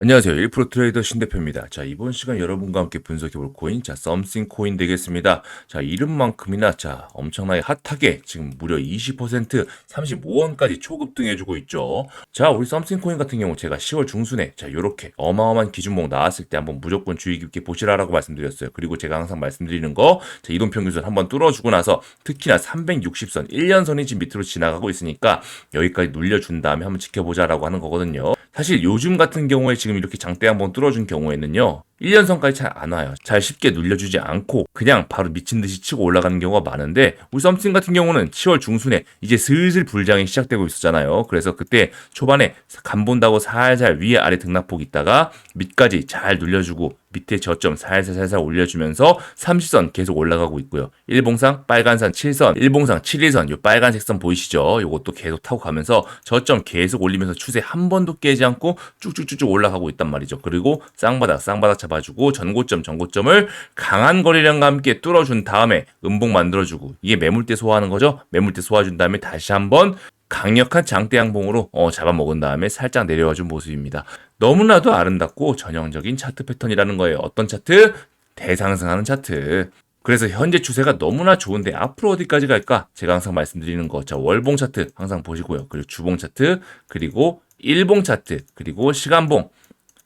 안녕하세요. 1% 트레이더 신대표입니다. 자, 이번 시간 여러분과 함께 분석해볼 코인, 자, 썸씽 코인 되겠습니다. 자, 이름만큼이나, 자, 엄청나게 핫하게 지금 무려 20%, 35원까지 초급등해주고 있죠. 자, 우리 썸씽 코인 같은 경우 제가 10월 중순에, 자, 요렇게 어마어마한 기준목 나왔을 때 한번 무조건 주의 깊게 보시라라고 말씀드렸어요. 그리고 제가 항상 말씀드리는 거, 자, 이동평균선 한번 뚫어주고 나서 특히나 360선, 1년선이 지금 밑으로 지나가고 있으니까 여기까지 눌려준 다음에 한번 지켜보자라고 하는 거거든요. 사실 요즘 같은 경우에 지금 이렇게 장대 한번 뚫어준 경우에는요. 1년선까지 잘 안 와요. 잘 쉽게 눌려주지 않고 그냥 바로 미친 듯이 치고 올라가는 경우가 많은데 우리 썸씽 같은 경우는 10월 중순에 이제 슬슬 불장이 시작되고 있었잖아요. 그래서 그때 초반에 간 본다고 살살 위에 아래 등락폭 있다가 밑까지 잘 눌려주고 밑에 저점 살살 살살 올려주면서 30선 계속 올라가고 있고요. 일봉상 빨간선 7선, 일봉상 7일선 요 빨간색 선 보이시죠? 요것도 계속 타고 가면서 저점 계속 올리면서 추세 한 번도 깨지 않고 쭉쭉쭉쭉 올라가고 있단 말이죠. 그리고 쌍바닥 쌍바닥 잡아주고 전고점 전고점을 강한 거래량과 함께 뚫어준 다음에 음봉 만들어주고 이게 매물대 소화하는 거죠. 매물대 소화준 다음에 다시 한번 강력한 장대 양봉으로 어, 잡아먹은 다음에 살짝 내려와 준 모습입니다. 너무나도 아름답고 전형적인 차트 패턴이라는 거예요. 어떤 차트? 대상승하는 차트. 그래서 현재 추세가 너무나 좋은데 앞으로 어디까지 갈까? 제가 항상 말씀드리는 거. 자, 월봉 차트 항상 보시고요. 그리고 주봉 차트, 그리고 일봉 차트, 그리고 시간봉.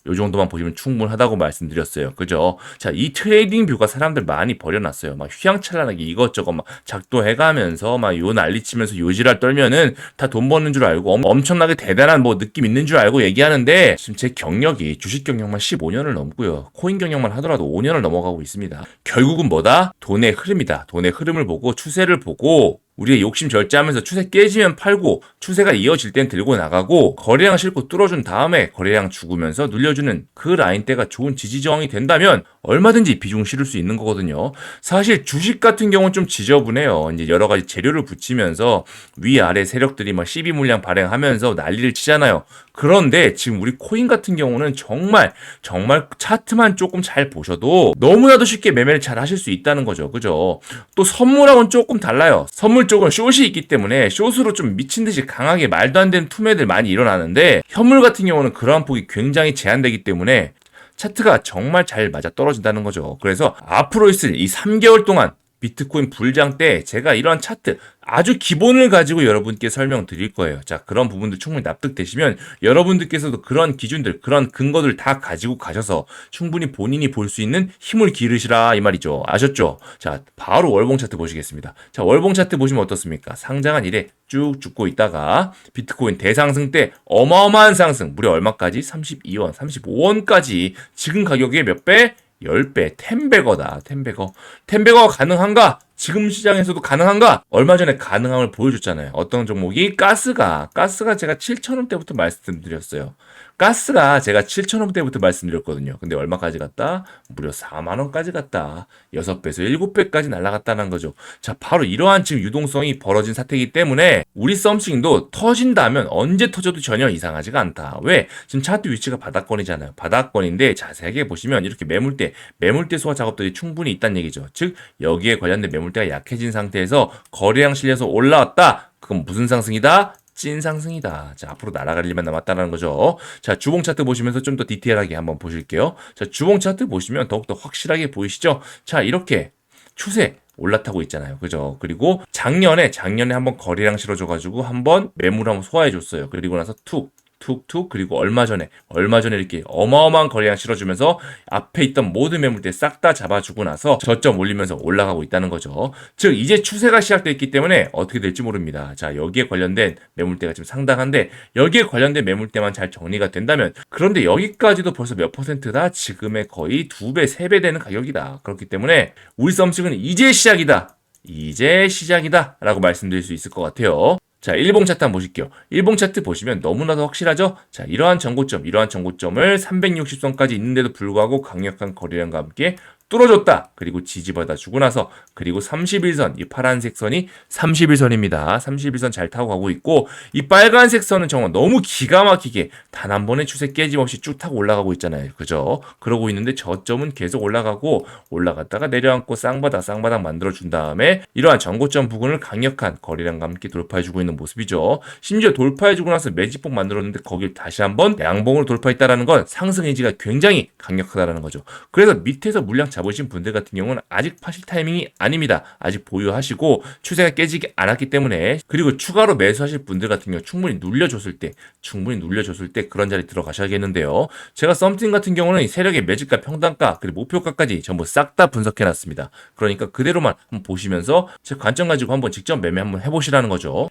요 정도만 보시면 충분하다고 말씀드렸어요. 그죠? 자, 이 트레이딩 뷰가 사람들 많이 버려놨어요. 막 휘황찬란하게 이것저것 막 작도해가면서 막 요 난리치면서 요지랄 떨면은 다 돈 버는 줄 알고 엄- 엄청나게 대단한 뭐 느낌 있는 줄 알고 얘기하는데 지금 제 경력이 주식 경력만 15년을 넘고요. 코인 경력만 하더라도 5년을 넘어가고 있습니다. 결국은 뭐다? 돈의 흐름이다. 돈의 흐름을 보고 추세를 보고 우리가 욕심 절제하면서 추세 깨지면 팔고 추세가 이어질 땐 들고 나가고 거래량 실고 뚫어준 다음에 거래량 죽으면서 눌려주는 그 라인대가 좋은 지지 저항이 된다면 얼마든지 비중 실을 수 있는 거거든요. 사실 주식 같은 경우는 좀 지저분해요. 이제 여러 가지 재료를 붙이면서 위아래 세력들이 막12 물량 발행하면서 난리를 치잖아요. 그런데 지금 우리 코인 같은 경우는 정말 정말 차트만 조금 잘 보셔도 너무나도 쉽게 매매를 잘 하실 수 있다는 거죠. 그죠? 또 선물하고는 조금 달라요. 선물 쪽은 숏이 있기 때문에 숏으로 좀 미친 듯이 강하게 말도 안 되는 투매들 많이 일어나는데 현물 같은 경우는 그러한 폭이 굉장히 제한되기 때문에 차트가 정말 잘 맞아 떨어진다는 거죠. 그래서 앞으로 있을 이 3개월 동안 비트코인 불장 때 제가 이러한 차트 아주 기본을 가지고 여러분께 설명드릴 거예요. 자, 그런 부분들 충분히 납득되시면 여러분들께서도 그런 기준들, 그런 근거들 다 가지고 가셔서 충분히 본인이 볼 수 있는 힘을 기르시라 이 말이죠. 아셨죠? 자, 바로 월봉 차트 보시겠습니다. 자, 월봉 차트 보시면 어떻습니까? 상장한 이래 쭉 죽고 있다가 비트코인 대상승 때 어마어마한 상승, 무려 얼마까지? 32원, 35원까지 지금 가격의 몇 배? 10배, 텐베거다, 텐베거. 텐베거가 가능한가? 지금 시장에서도 가능한가? 얼마 전에 가능함을 보여줬잖아요. 어떤 종목이? 가스가. 가스가 제가 7,000원대부터 말씀드렸어요. 가스가 제가 7,000원대부터 말씀드렸거든요. 근데 얼마까지 갔다? 무려 4만원까지 갔다. 6배에서 7배까지 날아갔다는 거죠. 자, 바로 이러한 지금 유동성이 벌어진 사태이기 때문에 우리 썸씽도 터진다면 언제 터져도 전혀 이상하지가 않다. 왜? 지금 차트 위치가 바닥권이잖아요. 바닥권인데 자세하게 보시면 이렇게 매물대, 매물대 소화 작업들이 충분히 있다는 얘기죠. 즉, 여기에 관련된 매물대가 약해진 상태에서 거래량 실려서 올라왔다. 그건 무슨 상승이다? 찐 상승이다. 자, 앞으로 날아갈 일만 남았다는 거죠. 자, 주봉 차트 보시면서 좀 더 디테일하게 한번 보실게요. 자, 주봉 차트 보시면 더욱더 확실하게 보이시죠? 자, 이렇게 추세 올라타고 있잖아요. 그죠? 그리고 작년에, 작년에 한번 거래량 실어줘가지고 한번 매물 한번 소화해줬어요. 그리고 나서 툭, 툭툭 그리고 얼마 전에 얼마 전에 이렇게 어마어마한 거래량 실어주면서 앞에 있던 모든 매물대 싹 다 잡아주고 나서 저점 올리면서 올라가고 있다는 거죠. 즉 이제 추세가 시작됐기 때문에 어떻게 될지 모릅니다. 자 여기에 관련된 매물대가 지금 상당한데 여기에 관련된 매물대만 잘 정리가 된다면 그런데 여기까지도 벌써 몇 퍼센트다 지금의 거의 두 배, 세 배 되는 가격이다. 그렇기 때문에 우리 썸씽은 이제 시작이다. 이제 시작이다. 라고 말씀드릴 수 있을 것 같아요. 자, 일봉 차트 한번 보실게요. 일봉 차트 보시면 너무나도 확실하죠? 자, 이러한 전고점, 이러한 전고점을 360선까지 있는데도 불구하고 강력한 거래량과 함께 뚫어줬다. 그리고 지지받아 주고 나서 그리고 31선 이 파란색 선이 31선입니다. 31선 잘 타고 가고 있고 이 빨간색 선은 정말 너무 기가 막히게 단 한 번의 추세 깨짐없이 쭉 타고 올라가고 있잖아요. 그죠? 그러고 있는데 저점은 계속 올라가고 올라갔다가 내려앉고 쌍바닥 쌍바닥 만들어 준 다음에 이러한 전고점 부근을 강력한 거리량과 함께 돌파해 주고 있는 모습이죠. 심지어 돌파해 주고 나서 매집봉 만들었는데 거길 다시 한번 양봉으로 돌파했다라는 건 상승 의지가 굉장히 강력하다라는 거죠. 그래서 밑에서 물량 잡으신 분들 같은 경우는 아직 파실 타이밍이 아닙니다. 아직 보유하시고 추세가 깨지지 않았기 때문에 그리고 추가로 매수하실 분들 같은 경우 충분히 눌려줬을 때 충분히 눌려줬을 때 그런 자리 들어가셔야겠는데요. 제가 썸띵 같은 경우는 이 세력의 매집가 평단가 그리고 목표가까지 전부 싹 다 분석해 놨습니다. 그러니까 그대로만 한번 보시면서 제 관점 가지고 한번 직접 매매 한번 해보시라는 거죠.